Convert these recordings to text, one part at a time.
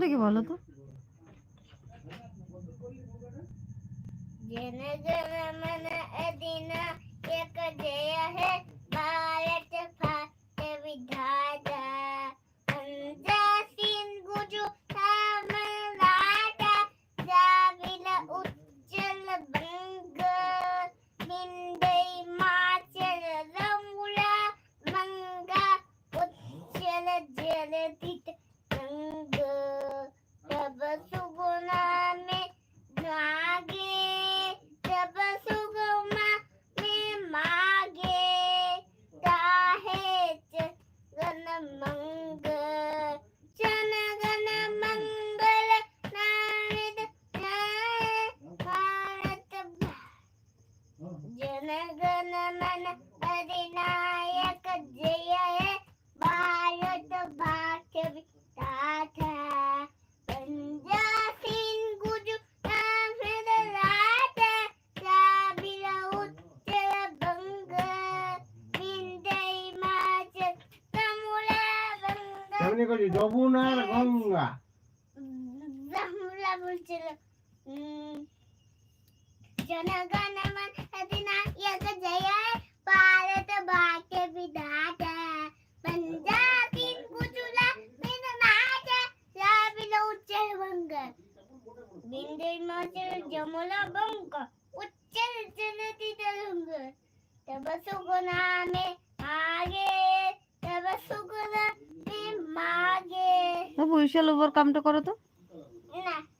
থেকে বলো তো? লীলা বলছিল জনগণ মন অধিনায়ক জয় ভারত ভাগ্য বিধাতা পঞ্জাবি গুজরা বিন নাচ রাবিল উচ্চের বঙ্গ বিন্দে মাছের জমলা বঙ্গ উচ্চের জনতি তরঙ্গ তব সুগুণামে আগে তব সুগুণামে মাগে বৈশাল ওভার কামটা করো তো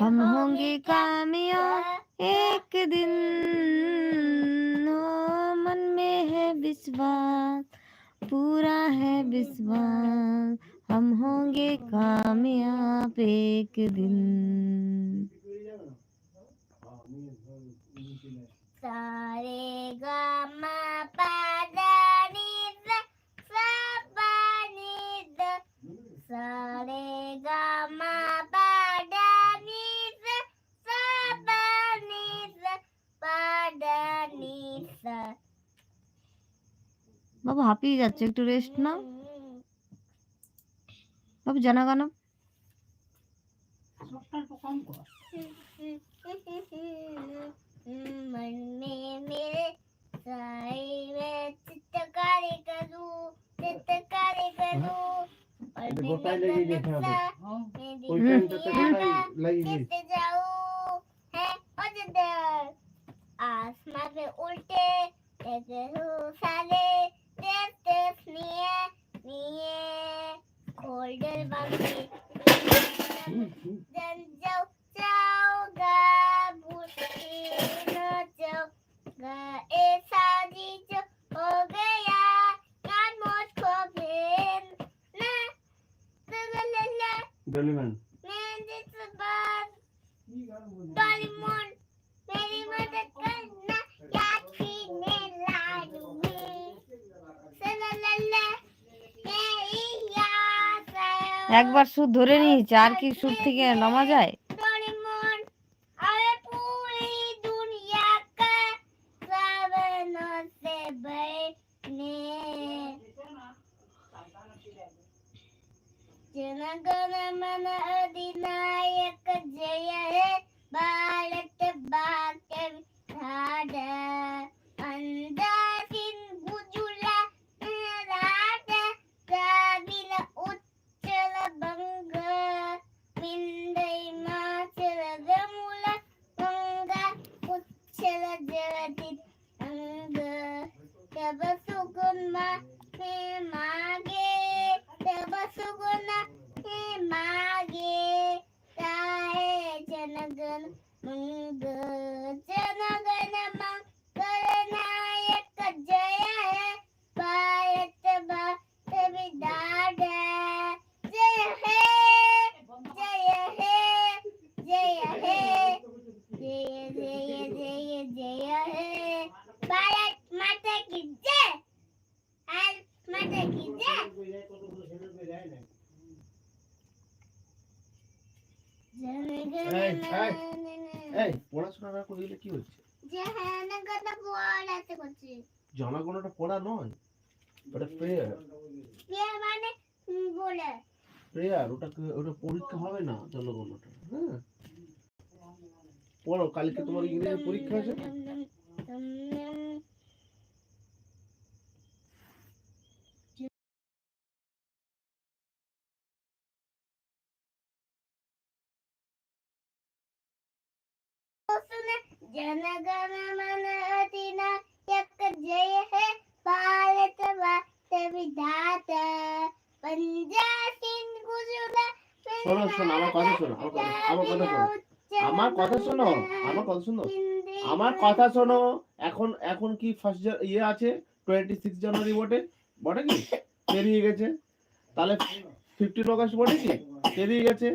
हम होंगे कामयाब, एक दिन। ओ मन में है विश्वास, पूरा है विश्वास। हम होंगे कामयाब, एक दिन। सारे गामा पादा निद सापा सारे गामा पादा বাবু হাঁপিয়ে যাচ্ছে একটু রেস্ট নাও বাবু জানা গানা मन में मेरे साई में चित्रकारी करूं चित्रकारी करूं और এটা दिन গোটায় में লেগে গেছে नक्शा আমাদের मेरी ওই হুম। টাইমটাতে दुनिया গোটায় का লেগে গেছে कैसे जाऊं है और जिधर आसमां पे उल्टे देखे हूँ साले देश देश निये निये खोल्डर बांधी जन जाओ जाओगा भूसी न जाओगा ऐसा जी जो हो गया कान मुझको फिर ना ला ला ला একবার সুদ ধরে নিয়েছে আর কি সুদ থেকে নামা যায়? করে কি হচ্ছে হ্যাঁ পড়া নয় ওটা প্রেয়ার মানে বলে প্রেয়ার ওটা ওটা পরীক্ষা হবে না জনগণটা হ্যাঁ পড়ো কালকে তোমার ইংরেজি পরীক্ষা আছে జనగణ మనహతిన యొక్క జయ హే భారత మాత విధాత పంజాబ్ సింగ్ শোনো আমার কথা শোনো, আমার কথা শোনো, আমার কথা শোনো। আমার কথা শোনো এখন এখন কি ফার্স্ট ইয়ে আছে? টোয়েন্টি সিক্স জানুয়ারি বটে বটে কি? পেরিয়ে গেছে। তাহলে ফিফটিন অগস্ট বটে কি? পেরিয়ে গেছে।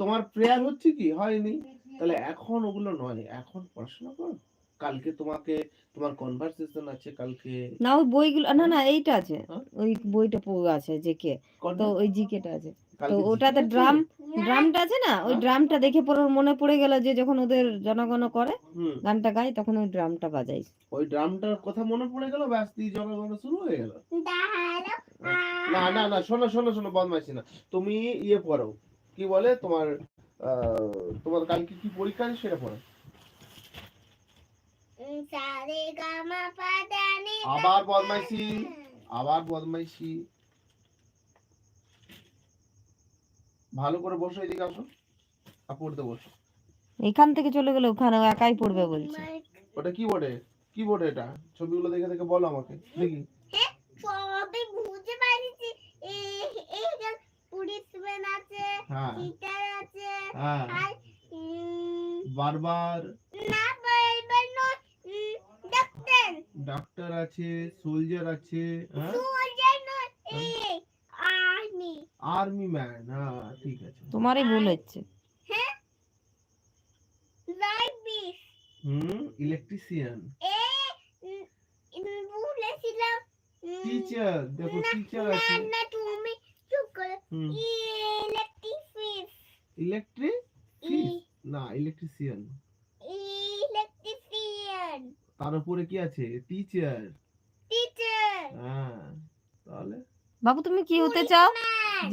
তোমার প্রেয়ার হচ্ছে কি? হয়নি। তাহলে এখন ওগুলো নয়। এখন পড়াশোনা করো। কালকে তোমাকে তোমার কনভারসেশন আছে কালকে। না ওই বইগুলো না না এইটা আছে। হ্যাঁ? ওই বইটা পড়ে আছে যে কে? তো ওই জিকেটা আছে। তো ওটাতে জিজ্ঞাসা ড্রাম ড্রামটা আছে না? ওই হ্যাঁ? ড্রামটা দেখে পরে ওর মনে পড়ে গেল যে যখন ওদের জনগণ করে হুম। গানটা গায় তখন ওই ড্রামটা বাজাই। ওই ড্রামটার কথা মনে পড়ে গেল ব্যাস দিয়ে জনগণ শুরু হয়ে গেল। না না না শোনো শোনো শোনো বদমাইশি না। তুমি ইয়ে পড়ো। কি বলে তোমার তোমার কালকে কি পরীক্ষা আছে সেটা পড়ো। আবার বদমাইশি আবার বদমাইশি। ভালো করে বসো এদিকে আসো আর পড়তে বসো। এখান থেকে চলে গেলে ওখানে একাই পড়বে বলছে। ওটা কি বোর্ডে কি বোর্ডে এটা? ছবিগুলো দেখে দেখে বলো আমাকে দেখি সবই বুঝে পারিছি এই এই পুলিশম্যান আছে হ্যাঁ। টিচার আছে হ্যাঁ। আর বারবার না নয় ডাক্তার ডাক্তার আছে সোলজার আছে হ্যাঁ? সোলজার আর্মি আর্মি ম্যান হ্যাঁ ঠিক আছে। তোমারই ভুল হচ্ছে। হ্যাঁ? হুম ইলেকট্রিশিয়ান এ টিচার দেখো টিচার আছে। না তুমি চুপ করো। ইলেকট্রিক না ইলেকট্রিশিয়ান ইলেকট্রিশিয়ান তার উপরে কি আছে? টিচার টিচার হ্যাঁ তাহলে? বাবু তুমি কি হতে চাও?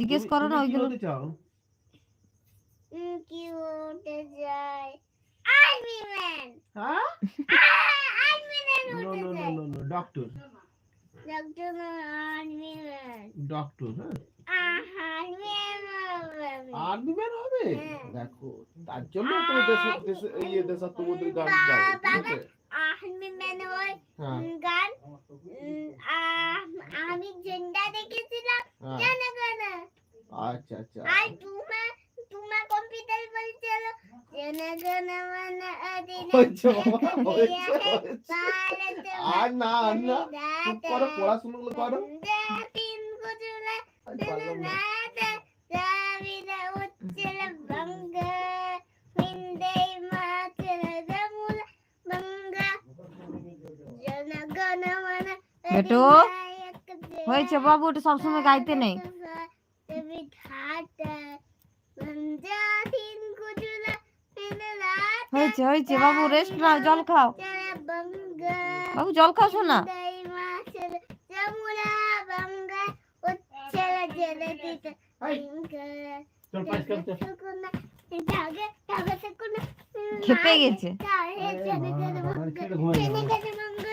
জিজ্ঞেস করো না ওইগুলো। হতে চাও? কি হতে যায় আর্মি ম্যান হ্যাঁ? আর্মি ম্যান নো হতে no no no no doctor doctor army man doctor army man army man হবে। দেখো তার জন্য তুমি দেশে দেশে ইয়ে দেশাত্মবোধের গান গাও আর্মি ম্যান হয়। গান আমি ঝেন্ডা দেখেছিলাম হ্যাঁ। জানা গানা আচ্ছা আচ্ছা। আর তোমার তোমার কম্পিউটার বলছিল জানা গানা মানে আদিনা। আর না চুপ করো পড়াশোনা গুলো করো বেটো, হয়েছে বাবু ওটা সবসময় গাইতে নেই। হয়েছে হয়েছে বাবু রেস্ট নাও জল খাও। বাবু জল খাও শোনা চল পাঁচ কাপ চল। খেপে গেছে।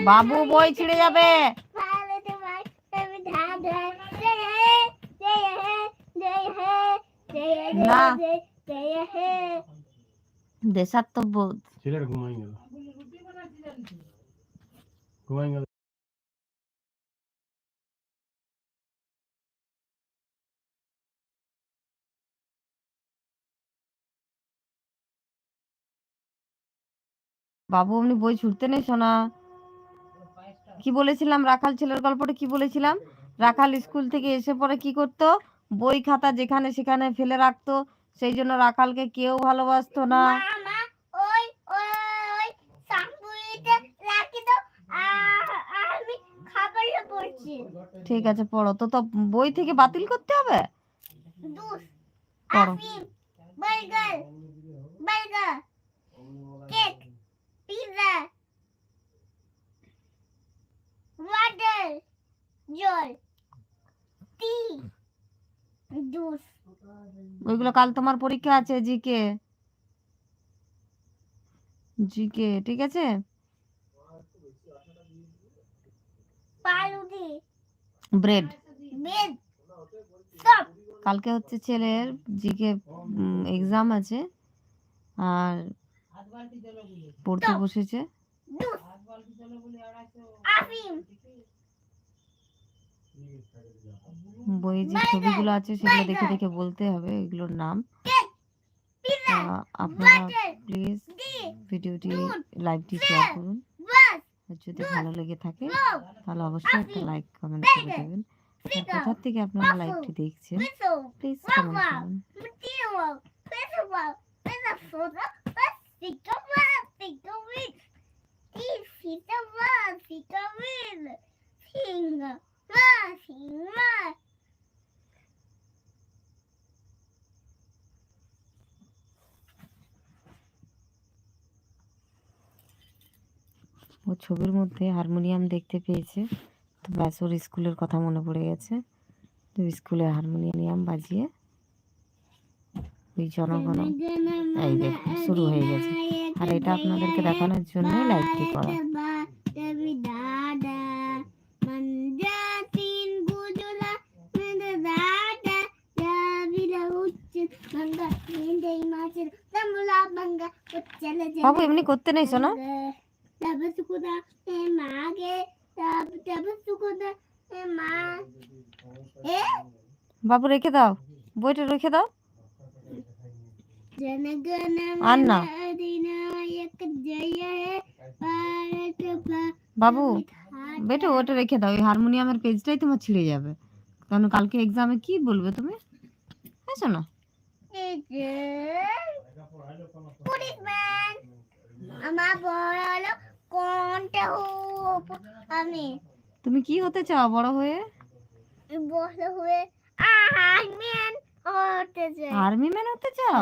বাবু বই ছিঁড়ে যাবে। না। দেশাত্মবোধ। ছেলের ঘুমাই গেল ঘুমাই গেল বাবু আপনি বই ছুটতে নেই শোনা কি বলেছিলাম? রাখাল ছেলের গল্পটা কি বলেছিলাম? রাখাল স্কুল থেকে এসে পরে কি করতো? বই খাতা যেখানে সেখানে ফেলে রাখতো। সেই জন্য রাখালকে কেউ ভালোবাসতো না। ঠিক আছে পড়ো। তো তো বই থেকে বাতিল করতে হবে? is? Water, জল টি দুধ ওইগুলো কাল তোমার পরীক্ষা আছে জিকে। জিকে ঠিক আছে? ব্রেড। কালকে হচ্ছে ছেলের জিকে এক্সাম আছে। আর পড়তে বসেছে জুস আফিম বই যে ছবিগুলো আছে সেগুলো দেখে দেখে বলতে হবে এগুলোর নাম আপনারা প্লিজ ভিডিওটি লাইভটি শেয়ার করুন যদি ভালো লেগে থাকে তাহলে অবশ্যই একটা লাইক কমেন্ট করে দেবেন কোথা থেকে আপনারা লাইভটি দেখছেন প্লিজ কমেন্ট Finger, ও ছবির মধ্যে হারমোনিয়াম দেখতে পেয়েছে তো ব্যাস ওর স্কুলের কথা মনে পড়ে গেছে তো স্কুলে হারমোনিয়াম বাজিয়ে ওই জনগণ এই দেখুন শুরু হয়ে গেছে। আর এটা আপনাদেরকে দেখানোর জন্যই লাইভটি করা। বাবু এমনি করতে নেই শোনা? বাবু রেখে দাও। বইটা রেখে দাও। বাবু বেটো ওটা রেখে দাও ওই হারমোনিয়ামের পেজটাই তোমার ছিঁড়ে যাবে কেন কালকে এক্সামে কি বলবে তুমি হ্যাঁ শোনো আমি তুমি কি হতে চাও বড় হয়ে বড় হয়ে আর্মি ম্যান হতে চাও আর্মি ম্যান হতে চাও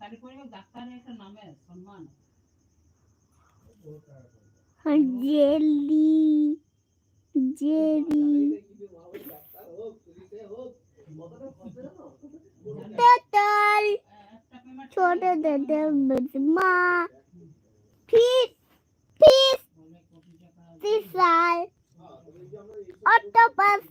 তার পরিবার ডাক্তারের একটা নামে সম্মান হ্যাঁ, জেলি জেলি টাটাল ছোট দাদা মা ফিস ফিস সিসাল অক্টোপাস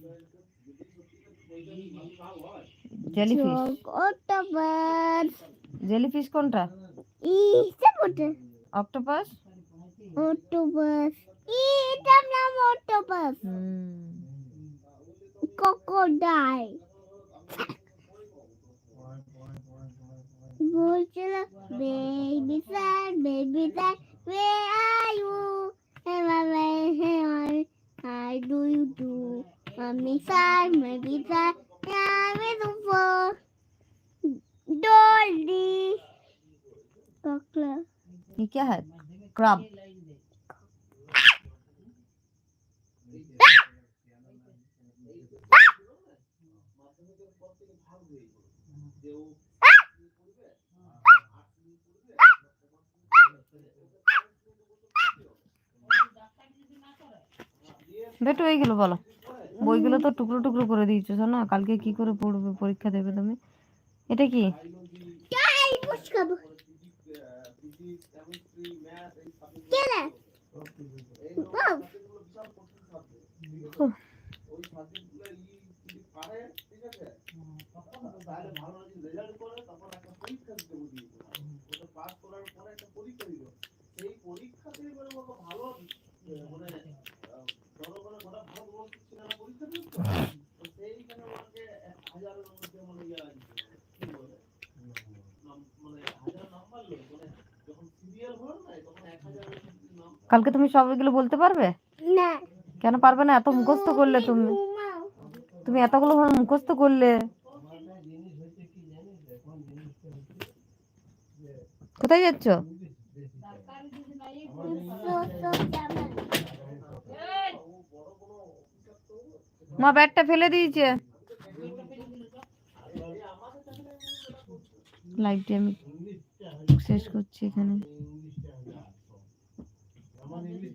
jellyfish. Octopus. জেলিফিশ কোনটা ইসে বটে অক্টোপাস অক্টোপাস এটার নাম অক্টোপাস ক্রোকোডাইল বলছিল baby shark baby shark where are you? Hey, mommy, hey, mommy, how do you do? Mommy, sir, maybe sir, yeah, I'm for. dolly chocolate ये क्या है क्रब বেটু এইগুলো বলো বইগুলো তো টুকরো টুকরো করে দিয়েছো শোনো কালকে কি করে পড়বে পরীক্ষা দেবে তুমি এটা কি? क्या কালকে তুমি সব এগুলো বলতে পারবে? ना কেন পারবে না? এত মুখস্থ করলে তুমি। তুমি এতগুলো মুখস্থ করলে। কোথায় যাচ্ছ. মা ব্যাগটা ফেলে দিয়েছে। লাইভটি আমি শেষ করছি এখানে। আমার ইংলিশ